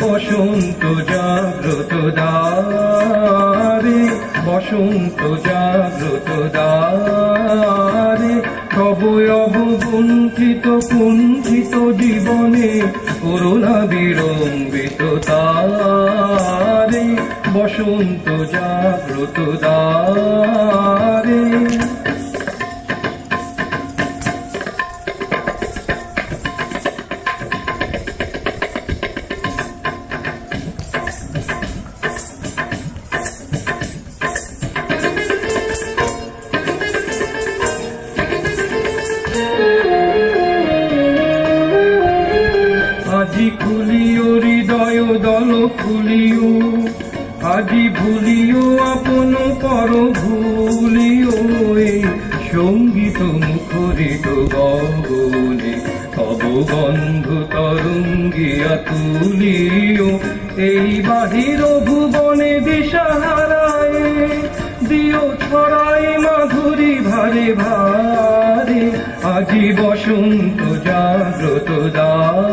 বসন্ত জাগ্রত দ্বারে, বসন্ত জাগ্রত দ্বারে তব অবগুণ্ঠিত, কুণ্ঠিত জীবনে করুণা বিড়ম্বিত তারে বসন্ত জাগ্রত দ্বারে। আজি খুলিও হৃদয়, দল খুলিও। আজি ভুলিও আপন পর ভুলিও। এই সংগীত মুখরিত তব গন্ধ তরঙ্গিয়া তুলিও। এই বাহির ভুবনে দিশাহারায়, দিও ছড়াই মাধুরী ভারে ভারে। আজি বসন্ত জাগ্রত দ্বারে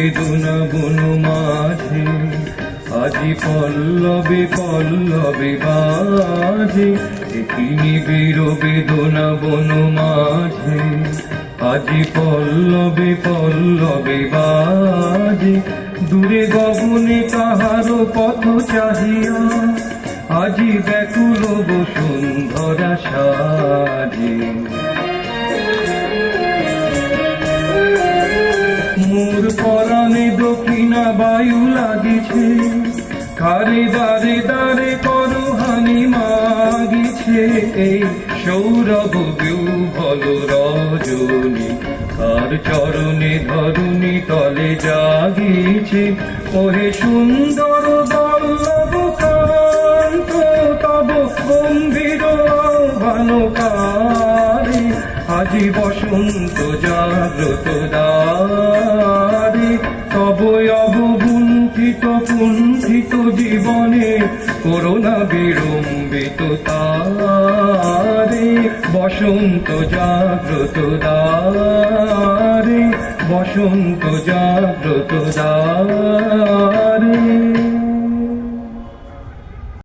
বেদনা বন মাঝে। আজি পল্লবে পল্লবে বাজে। একই নিবিড় বেদনা বন মাঝে। আজি পল্লবে পল্লবে বাজে। দূরে গগনে কাহার পথ চাহিয়া। আজি ব্যাকুল বসুন্ধরা সাজে। বায়ু লাগিছে। কারে দারে দারে করো হানি মাগিছে। এই সৌরভ বিহল রজনী কার চরণে ধরুনি তলে জাগিছে। ওহে সুন্দর বল্লভ কান্ত, তব গম্ভীর ভানকারে আজি বসন্ত জাগ্রত দ্বারে। তব অবগুণ্ঠিত কুণ্ঠিত জীবনে করোনা বিড়ম্বিত তারে বসন্ত জাগ্রত দারে বসন্ত জাগ্রত দ্বারে